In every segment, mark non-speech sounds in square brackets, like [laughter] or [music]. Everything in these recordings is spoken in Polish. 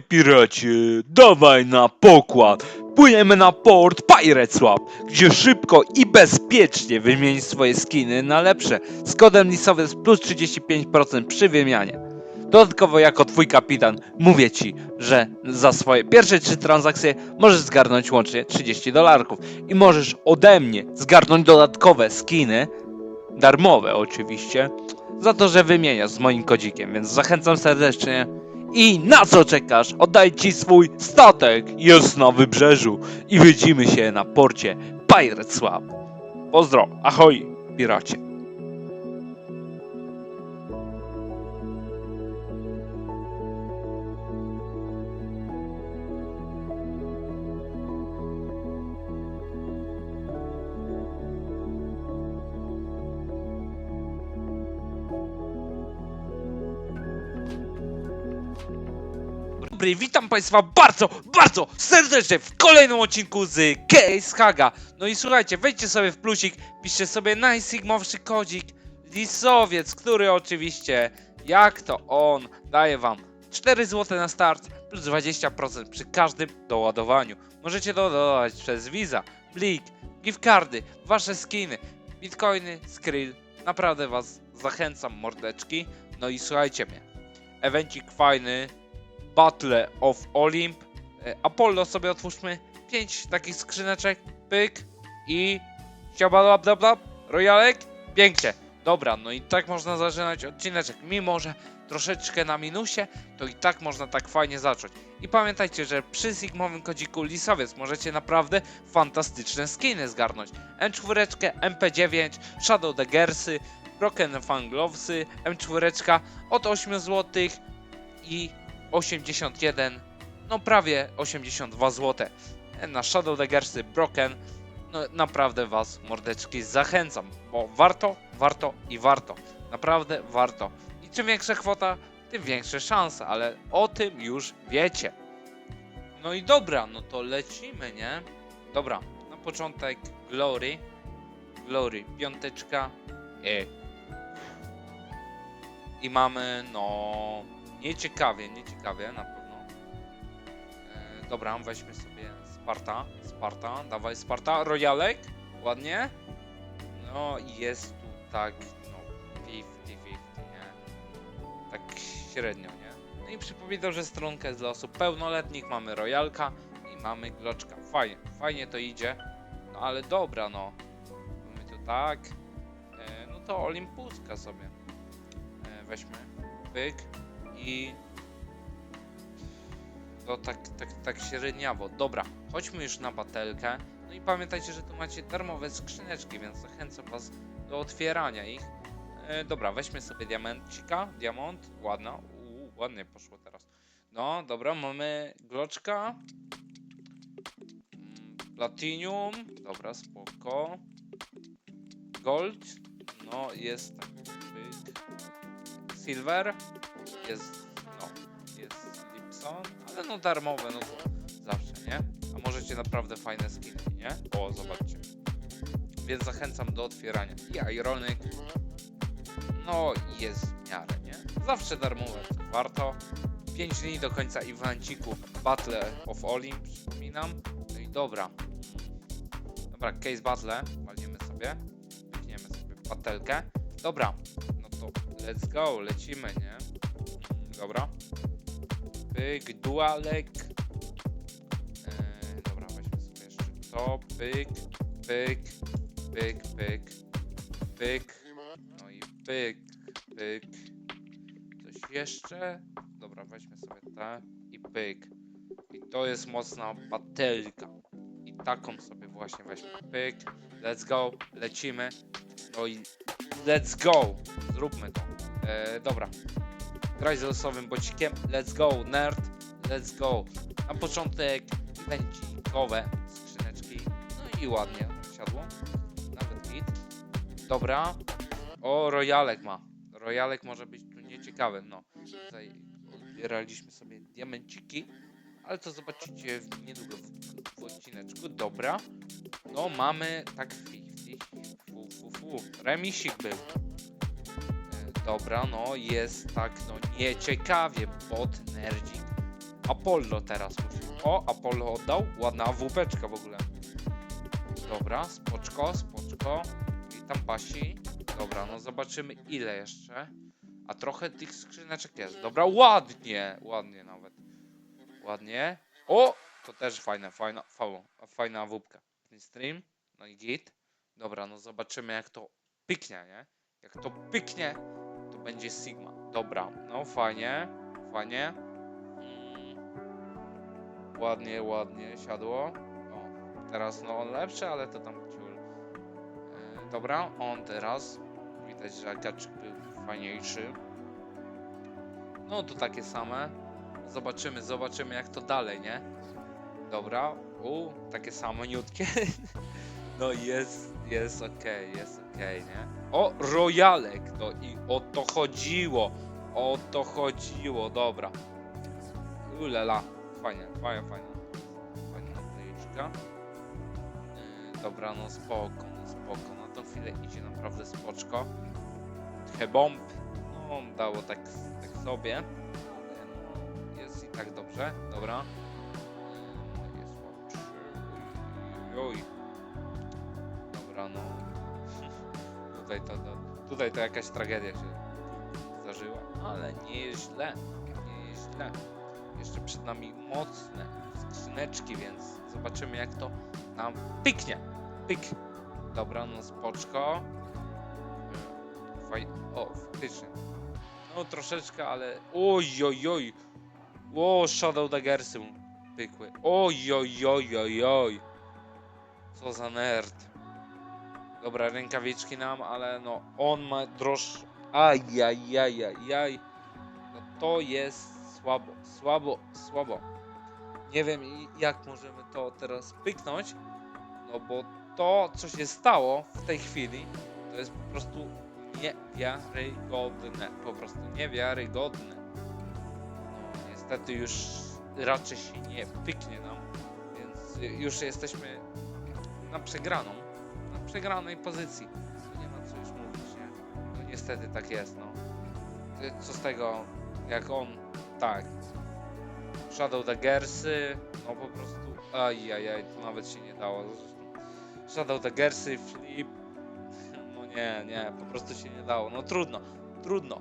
piracie, dawaj na pokład. Płyniemy na port Pirate Swap, gdzie szybko i bezpiecznie wymienić swoje skiny na lepsze z kodem lisowy plus 35% przy wymianie. Dodatkowo jako twój kapitan mówię ci, że za swoje pierwsze trzy transakcje możesz zgarnąć łącznie 30 dolarków i możesz ode mnie zgarnąć dodatkowe skiny, darmowe oczywiście, za to, że wymieniasz z moim kodzikiem, więc zachęcam serdecznie. I na co czekasz? Oddaj ci swój statek! Jest na wybrzeżu i widzimy się na porcie Pirate Swap. Pozdro, ahoj, piracie. Dobry, witam Państwa bardzo, bardzo serdecznie w kolejnym odcinku z Case Haga. No i słuchajcie, wejdźcie sobie w plusik, piszcie sobie najsigmowszy kodzik Lisowiec, który oczywiście, jak to on, daje Wam 4 zł na start plus 20% przy każdym doładowaniu. Możecie doładować przez Visa, Blik, gift cardy, Wasze skiny, bitcoiny, Skrill. Naprawdę Was zachęcam, mordeczki. No i słuchajcie mnie, evencik fajny, Battle of Olymp. E, Apollo sobie otwórzmy. 5 takich skrzyneczek. Pyk. I... Siabalabdabdab. Royalek. Pięknie. Dobra, no i tak można zaczynać odcineczek. Mimo, że troszeczkę na minusie, to i tak można tak fajnie zacząć. I pamiętajcie, że przy sigmowym kodziku Lisowiec możecie naprawdę fantastyczne skiny zgarnąć. M4, MP9, Shadow Daggersy, Broken Fanglovesy, M4 od 8 zł i 81, no prawie 82 zł. Na Shadow Daggersy Broken, no naprawdę Was, mordeczki, zachęcam, bo warto, warto i warto. Naprawdę warto. I czym większa kwota, tym większe szanse, ale o tym już wiecie. No i dobra, no to lecimy, nie? Dobra, na początek Glory. Glory, piąteczka. E. I mamy, no... Nieciekawie, nieciekawie na pewno. E, dobra, weźmy sobie Sparta. Sparta, dawaj Sparta. Royalek, ładnie. No i jest tu tak, no, 50-50, nie? Tak średnio, nie? No i przypominam, że stronkę jest dla osób pełnoletnich. Mamy Royalka i mamy Gloczka. Fajnie, fajnie to idzie. No ale dobra, no. Mamy to tak. E, no to Olympuska sobie. E, weźmy. Pyk i to tak, tak, tak średniawo. Dobra, chodźmy już na batelkę. No i pamiętajcie, że tu macie darmowe skrzyneczki, więc zachęcam was do otwierania ich. E, dobra, weźmy sobie diamencika. Diamont, ładna. Uuu, ładnie poszło teraz. No, dobra, mamy gloczka. Mm, Platinum, dobra, spoko. Gold, no jest tak. Silver, jest, no, jest Lipson, ale no darmowe, no to zawsze, nie? A możecie naprawdę fajne skiny, nie? O, zobaczcie. Więc zachęcam do otwierania. I Ironic, no jest w miarę, nie? Zawsze darmowe, to warto. 5 dni do końca evenciku Battle of Olymp, przypominam. No i dobra. Dobra, case battle, walniemy sobie. Klikniemy sobie batelkę. Dobra, no to let's go, lecimy, nie? Dobra. Pyk, dualek. Eee, dobra, weźmy sobie jeszcze to. Pyk, pyk, pyk, pyk, pyk. No i pyk, pyk. Coś jeszcze? Dobra, weźmy sobie te i pyk. I to jest mocna batelka. I taką sobie właśnie weźmy. Pyk, let's go, lecimy. No i let's go. Zróbmy to. E, dobra. Graj bocikiem. Let's go, nerd. Let's go. Na początek pędzikowe skrzyneczki. No i ładnie siadło. Nawet git. Dobra. O, royalek ma. Royalek może być tu nieciekawy. No. Tutaj odbieraliśmy sobie diamenciki. Ale to zobaczycie niedługo w, w odcineczku. Dobra. No mamy tak 50. Fu, fu, fu. Remisik był. Dobra, no jest tak, no nieciekawie, bot, nerdzik. Apollo teraz musi. O, Apollo oddał. Ładna AWP-czka w ogóle. Dobra, spoczko, spoczko. Witam Basi. Dobra, no zobaczymy ile jeszcze. A trochę tych skrzyneczek jest. Dobra, ładnie, ładnie nawet. Ładnie. O, to też fajne, fajna, fajna, fajna AWP. Stream, no i git. Dobra, no zobaczymy jak to pyknie, nie? Jak to pyknie, będzie Sigma. Dobra, no fajnie, fajnie. Mm. Ładnie, ładnie siadło. O, teraz no on lepszy, ale to tam ciul. E, dobra, on teraz. Widać, że gaczyk był fajniejszy. No tu takie same. Zobaczymy, zobaczymy jak to dalej, nie? Dobra, u, takie samoniutkie. [laughs] No jest, jest okej, jest okej, nie? O, rojalek, no i o to chodziło, o to chodziło, dobra. Ulela, fajnie, fajnie, fajnie. Fajna naklejeczka. Yy, dobra, no spoko, no spoko, na tą chwilę idzie naprawdę spoczko. Hebomb, no dało tak, tak sobie, no, jest i tak dobrze, dobra. Yy, jest łapczy, oj, oj. No. Tutaj to, to, tutaj to jakaś tragedia się zdarzyła, ale nie jest źle, nie jest źle. Jeszcze przed nami mocne skrzyneczki, więc zobaczymy jak to nam pyknie. Pyk. Dobra, no spoczko. Faj... O, faktycznie. No troszeczkę, ale... Oj, oj, oj. O, Shadow Daggersy mu pykły. Oj, oj, oj, oj, oj. Co za nerd. Dobra, rękawiczki nam, ale no on ma droższe. Ajajajajaj. No to jest słabo, słabo, słabo. Nie wiem jak możemy to teraz pyknąć, no bo to co się stało w tej chwili to jest po prostu niewiarygodne. Po prostu niewiarygodne. No niestety już raczej się nie pyknie nam, więc y, już jesteśmy na przegraną na przegranej pozycji. Tu nie ma co już mówić, nie? No niestety tak jest, no. Ty- Co z tego, jak on, tak. Shadow Daggersy, no po prostu, ajajaj, to nawet się nie dało. Shadow Daggersy, Flip, [laughs] no nie, nie, po prostu się nie dało. No trudno, trudno.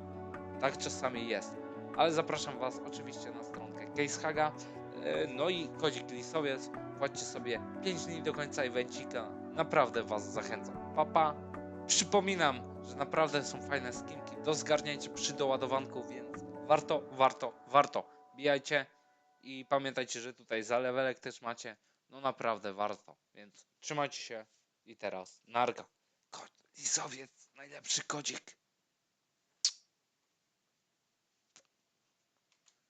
Tak czasami jest. Ale zapraszam Was oczywiście na stronkę CaseHaga, e, no i kodzik lisowiec. Płaccie sobie 5 dni do końca evencika. Naprawdę Was zachęcam. Papa. Przypominam, że naprawdę są fajne skinki do zgarnięcia przy doładowanku, więc warto, warto, warto. Bijajcie i pamiętajcie, że tutaj za levelek też macie. No naprawdę warto, więc trzymajcie się i teraz narga. Kod lisowiec, najlepszy kodzik.